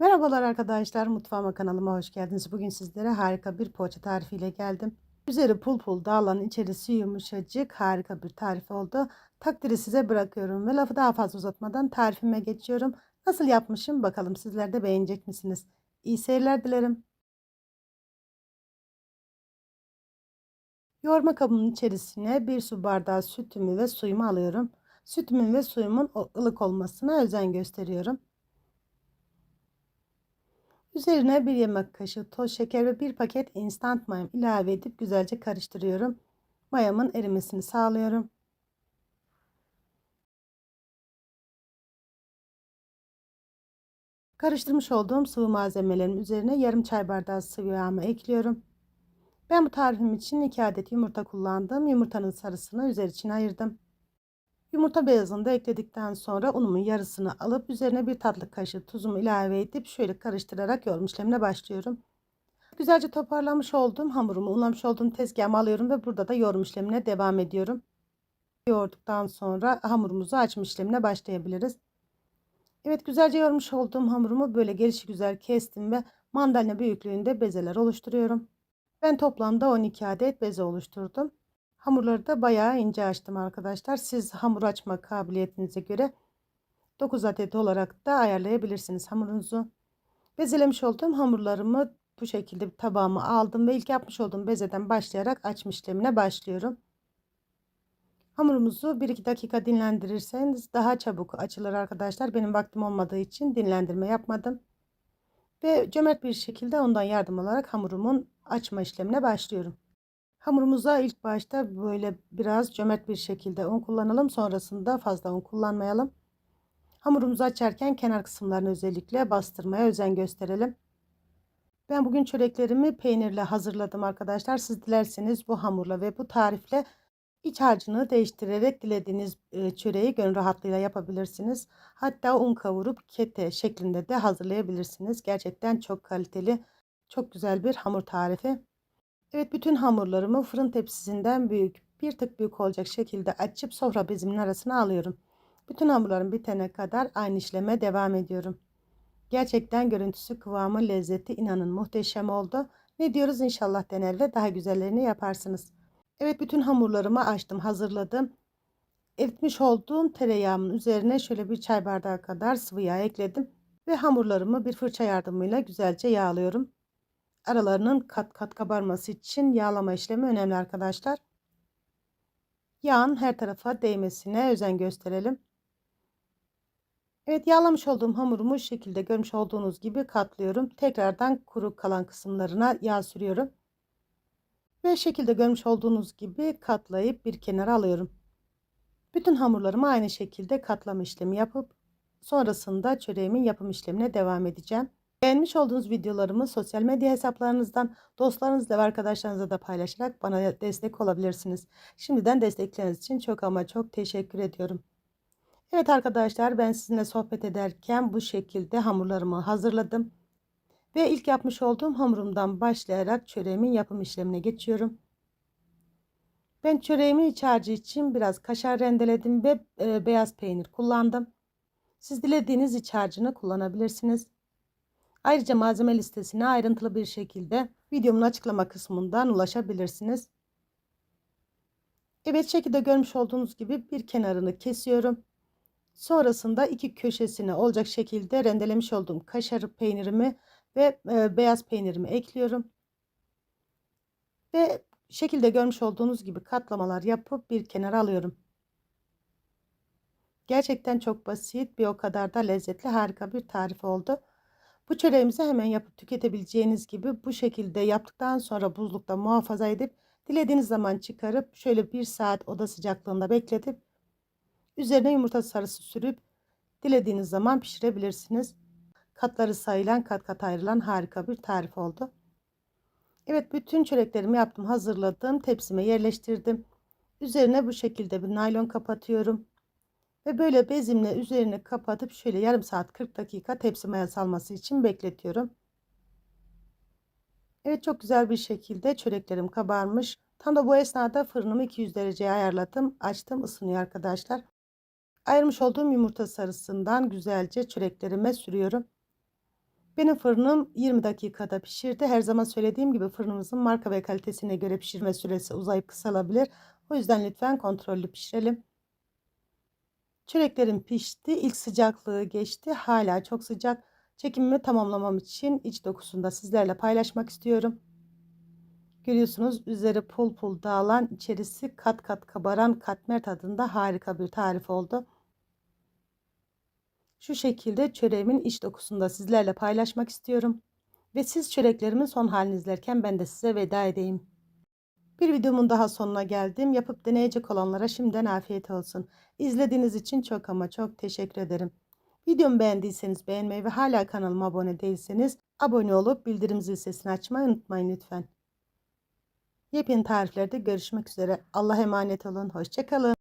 Merhabalar arkadaşlar, mutfağıma kanalıma hoş geldiniz. Bugün sizlere harika bir poğaça tarifiyle geldim. Üzeri pul pul dağılan, içerisi yumuşacık harika bir tarif oldu. Takdiri size bırakıyorum ve lafı daha fazla uzatmadan tarifime geçiyorum. Nasıl yapmışım bakalım sizler de beğenecek misiniz? İyi seyirler dilerim. Yoğurma kabımın içerisine bir su bardağı sütümü ve suyumu alıyorum. Sütümün ve suyumun ılık olmasına özen gösteriyorum. Üzerine bir yemek kaşığı toz şeker ve bir paket instant mayam ilave edip güzelce karıştırıyorum. Mayamın erimesini sağlıyorum. Karıştırmış olduğum sıvı malzemelerin üzerine yarım çay bardağı sıvı yağımı ekliyorum. Ben bu tarifim için 2 adet yumurta kullandım. Yumurtanın sarısını üzeri için ayırdım. Yumurta beyazını da ekledikten sonra unumun yarısını alıp üzerine bir tatlı kaşığı tuzumu ilave edip şöyle karıştırarak yoğurma işlemine başlıyorum. Güzelce toparlamış olduğum hamurumu unlamış olduğum tezgahıma alıyorum ve burada da yoğurma işlemine devam ediyorum. Yoğurduktan sonra hamurumuzu açma işlemine başlayabiliriz. Evet güzelce yoğurmuş olduğum hamurumu böyle gelişi güzel kestim ve mandalina büyüklüğünde bezeler oluşturuyorum. Ben toplamda 12 adet beze oluşturdum. Hamurları da bayağı ince açtım arkadaşlar. Siz hamur açma kabiliyetinize göre 9 adet olarak da ayarlayabilirsiniz hamurunuzu. Bezelemiş olduğum hamurlarımı bu şekilde bir tabağıma aldım ve ilk yapmış olduğum bezeden başlayarak açma işlemine başlıyorum. Hamurumuzu 1-2 dakika dinlendirirseniz daha çabuk açılır arkadaşlar. Benim vaktim olmadığı için dinlendirme yapmadım. Ve cömert bir şekilde ondan yardım alarak hamurumun açma işlemine başlıyorum. Hamurumuza ilk başta böyle biraz cömert bir şekilde un kullanalım. Sonrasında fazla un kullanmayalım. Hamurumuzu açarken kenar kısımlarını özellikle bastırmaya özen gösterelim. Ben bugün çöreklerimi peynirle hazırladım arkadaşlar. Siz dilerseniz bu hamurla ve bu tarifle iç harcını değiştirerek dilediğiniz çöreği gönül rahatlığıyla yapabilirsiniz. Hatta un kavurup kete şeklinde de hazırlayabilirsiniz. Gerçekten çok kaliteli, çok güzel bir hamur tarifi. Evet bütün hamurlarımı fırın tepsisinden büyük bir tık büyük olacak şekilde açıp sofra bezimin arasına alıyorum. Bütün hamurlarım bitene kadar aynı işleme devam ediyorum. Gerçekten görüntüsü, kıvamı, lezzeti inanın muhteşem oldu. Ne diyoruz inşallah dener ve daha güzellerini yaparsınız. Evet bütün hamurlarımı açtım hazırladım. Eritmiş olduğum tereyağımın üzerine şöyle bir çay bardağı kadar sıvı yağ ekledim. Ve hamurlarımı bir fırça yardımıyla güzelce yağlıyorum aralarının kat kat kabarması için yağlama işlemi önemli arkadaşlar. Yağın her tarafa değmesine özen gösterelim. Evet yağlamış olduğum hamurumu şu şekilde görmüş olduğunuz gibi katlıyorum. Tekrardan kuru kalan kısımlarına yağ sürüyorum. Ve şekilde görmüş olduğunuz gibi katlayıp bir kenara alıyorum. Bütün hamurlarımı aynı şekilde katlama işlemi yapıp sonrasında çöreğimin yapım işlemine devam edeceğim. Beğenmiş olduğunuz videolarımı sosyal medya hesaplarınızdan dostlarınızla ve arkadaşlarınızla da paylaşarak bana destek olabilirsiniz. Şimdiden destekleriniz için çok ama çok teşekkür ediyorum. Evet arkadaşlar ben sizinle sohbet ederken bu şekilde hamurlarımı hazırladım. Ve ilk yapmış olduğum hamurumdan başlayarak çöreğimin yapım işlemine geçiyorum. Ben çöreğimin iç harcı için biraz kaşar rendeledim ve e, beyaz peynir kullandım. Siz dilediğiniz iç harcını kullanabilirsiniz. Ayrıca malzeme listesine ayrıntılı bir şekilde videomun açıklama kısmından ulaşabilirsiniz. Evet şekilde görmüş olduğunuz gibi bir kenarını kesiyorum. Sonrasında iki köşesine olacak şekilde rendelemiş olduğum kaşar peynirimi ve e, beyaz peynirimi ekliyorum. Ve şekilde görmüş olduğunuz gibi katlamalar yapıp bir kenara alıyorum. Gerçekten çok basit bir o kadar da lezzetli harika bir tarif oldu. Bu çöreğimizi hemen yapıp tüketebileceğiniz gibi bu şekilde yaptıktan sonra buzlukta muhafaza edip dilediğiniz zaman çıkarıp şöyle bir saat oda sıcaklığında bekletip üzerine yumurta sarısı sürüp dilediğiniz zaman pişirebilirsiniz. Katları sayılan kat kat ayrılan harika bir tarif oldu. Evet bütün çöreklerimi yaptım hazırladım tepsime yerleştirdim. Üzerine bu şekilde bir naylon kapatıyorum. Ve böyle bezimle üzerini kapatıp şöyle yarım saat 40 dakika tepsi maya salması için bekletiyorum. Evet çok güzel bir şekilde çöreklerim kabarmış. Tam da bu esnada fırınımı 200 dereceye ayarladım. Açtım ısınıyor arkadaşlar. Ayırmış olduğum yumurta sarısından güzelce çöreklerime sürüyorum. Benim fırınım 20 dakikada pişirdi. Her zaman söylediğim gibi fırınımızın marka ve kalitesine göre pişirme süresi uzayıp kısalabilir. O yüzden lütfen kontrollü pişirelim. Çöreklerim pişti. İlk sıcaklığı geçti. Hala çok sıcak. Çekimimi tamamlamam için iç dokusunu da sizlerle paylaşmak istiyorum. Görüyorsunuz üzeri pul pul dağılan, içerisi kat kat kabaran katmer tadında harika bir tarif oldu. Şu şekilde çöreğimin iç dokusunu da sizlerle paylaşmak istiyorum. Ve siz çöreklerimin son halini izlerken ben de size veda edeyim. Bir videomun daha sonuna geldim. Yapıp deneyecek olanlara şimdiden afiyet olsun. İzlediğiniz için çok ama çok teşekkür ederim. Videomu beğendiyseniz beğenmeyi ve hala kanalıma abone değilseniz abone olup bildirim zil sesini açmayı unutmayın lütfen. Yepyeni tariflerde görüşmek üzere. Allah'a emanet olun. Hoşçakalın.